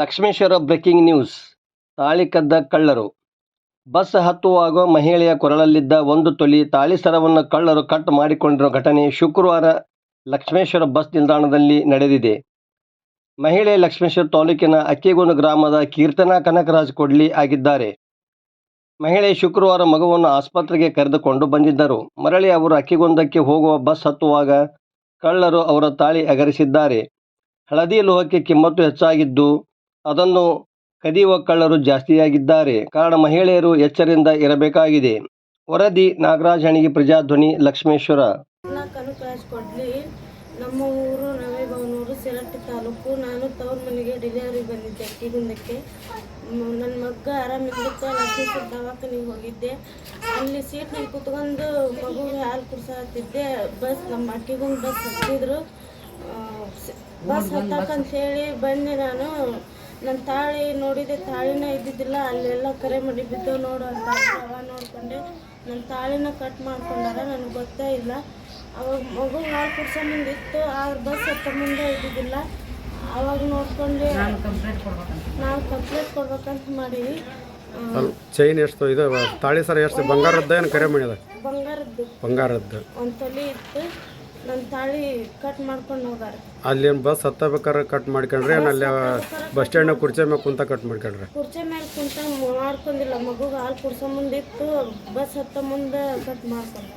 Lakshmeshwar breaking news. ತಾಳಿ ಕದ್ದ ಕಳ್ಳರು. ಬಸ್ ಹತ್ತುವಾಗ ಮಹಿಳೆಯ ಕೊರಳಲ್ಲಿದ್ದ ಒಂದು ತೊಲಿ ತಾಳಿ ಸರವನ್ನು ಕಳ್ಳರು ಕಟ್ ಮಾಡಿಕೊಂಡಿರುವ ಘಟನೆ ಶುಕ್ರವಾರ ಲಕ್ಷ್ಮೇಶ್ವರ ಬಸ್ ನಿಲ್ದಾಣದಲ್ಲಿ ನಡೆದಿದೆ. ಮಹಿಳೆ ಲಕ್ಷ್ಮೇಶ್ವರ ತಾಲೂಕಿನ ಅಕ್ಕಿಗೊಂದು ಗ್ರಾಮದ ಕೀರ್ತನಾ ಕನಕರಾಜ್ ಕೊಡ್ಲಿ ಆಗಿದ್ದಾರೆ. ಮಹಿಳೆ ಶುಕ್ರವಾರ ಮಗುವನ್ನು ಆಸ್ಪತ್ರೆಗೆ ಕರೆದುಕೊಂಡು ಬಂದಿದ್ದರು. ಮರಳಿ ಅವರು ಅಕ್ಕಿಗೊಂದಕ್ಕೆ ಹೋಗುವ ಬಸ್ ಹತ್ತುವಾಗ ಕಳ್ಳರು ಅವರ ತಾಳಿ ಅಗರಿಸಿದ್ದಾರೆ. ಹಳದಿ ಲೋಹಕ್ಕೆ ಕಿಮ್ಮತ್ತು ಹೆಚ್ಚಾಗಿದ್ದು ಅದನ್ನು ಕದಿಯುವ ಕಳ್ಳರು ಜಾಸ್ತಿಯಾಗಿದ್ದಾರೆ. ಕಾರಣ ಮಹಿಳೆಯರು ಎಚ್ಚರಿಂದ ಇರಬೇಕಾಗಿದೆ. ವರದಿ, ನಾಗರಾಜ್ ಹಣಿಗೆ, ಪ್ರಜಾಧ್ವನಿ, ಲಕ್ಷ್ಮೇಶ್ವರ. ಕೊಡ್ಲಿ ನಮ್ಮ ಊರು ನವೇಬವನೂರು ಸಿರಟ್ಟಿ ತಾಲೂಕು. ನಾನು ತವ್ರ ಮನೆಗೆ ಡೆಲಿವರಿ ಬಂದಿದ್ದೆ ಟಿಗುಂದಕ್ಕೆ ನನ್ನ ಮಗ್ಗ ಆರಾಮಿದ್ದಕ್ಕೆ ಲಕ್ಷ್ಮೀಪುರ ದವಾಖಾನಿಗೆ ಹೋಗಿದ್ದೆ. ಅಲ್ಲಿ ಸೀಟ್ನಲ್ಲಿ ಕುತ್ಕೊಂಡು ಮಗುಗೆ ಹಾಲು ಕುಡ್ಸಾತಿದ್ದೆ ಬಸ್, ನಮ್ಮ ಅಟ್ಟಿಗೊಂದು ಬಸ್ ಹತ್ತಿದ್ರು ಬಸ್ ಹತ್ತಾಕಂತ ಹೇಳಿ ಬಂದೆ ನಾನು. ನನ್ನ ತಾಳಿ ನೋಡಿದೆ ತಾಳಿನ ಇದ್ದಿದ್ದಿಲ್ಲ ಅಲ್ಲೆಲ್ಲ ಕರೆ ಮಾಡಿ ಬಿದ್ದು ನೋಡು ಅಂತ ಅವ ನೋಡ್ಕೊಂಡೆ. ನನ್ನ ತಾಳಿನ ಕಟ್ ಮಾಡ್ಕೊಂಡಾರ ನನಗೆ ಗೊತ್ತೇ ಇಲ್ಲ. ಅವಾಗ ಮಗು ಹಾಲು ಕುಡ್ಸೋ ಮುಂದೆ ಇತ್ತು ಆ ಬಸ್ ಹತ್ತ ಮುಂದೆ ಇದ್ದಿದ್ದಿಲ್ಲ. ಅವಾಗ ನೋಡ್ಕೊಂಡು ನಾವು ಕಂಪ್ಲೇಂಟ್ ಕೊಡ್ಬೇಕಂತ ಮಾಡೀವಿ. ಚೈನ್ ಎಷ್ಟು ಇದು ತಾಳಿ ಸರ ಎಷ್ಟು ಬಂಗಾರದ್ದು ಏನು ಕರೆ ಮಾಡಿದೆ? ಬಂಗಾರದ್ದು. ಬಂಗಾರದ್ದು. ಒಂದು ತೊಲಿ ಇತ್ತು. ನನ್ನ ತಾಳಿ ಕಟ್ ಮಾಡ್ಕೊಂಡು ಹೋಗಾರ ಬಸ್ ಹತ್ತಬೇಕಾದ್ರೆ ಕಟ್ ಮಾಡ್ಕೊಂಡ್ರಿ ಏನು ಅಲ್ಲಿ ಬಸ್ ಸ್ಟ್ಯಾಂಡ್ ಕುರ್ಚೆ ಮೇಲೆ ಕುಂತ ಕಟ್ ಮಾಡ್ಕೊಂಡ್ರಿ? ಕುರ್ಚೆ ಮೇಲೆ ಕುಂತ ಮಾಡ್ಕೊಂಡಿಲ್ಲ ಮಗುಗೆ ಹಾಲು ಕುಡ್ಸೋ ಮುಂದಿತ್ತು ಬಸ್ ಹತ್ತ ಮುಂದೆ ಕಟ್ ಮಾಡ್ಕೊಂಡ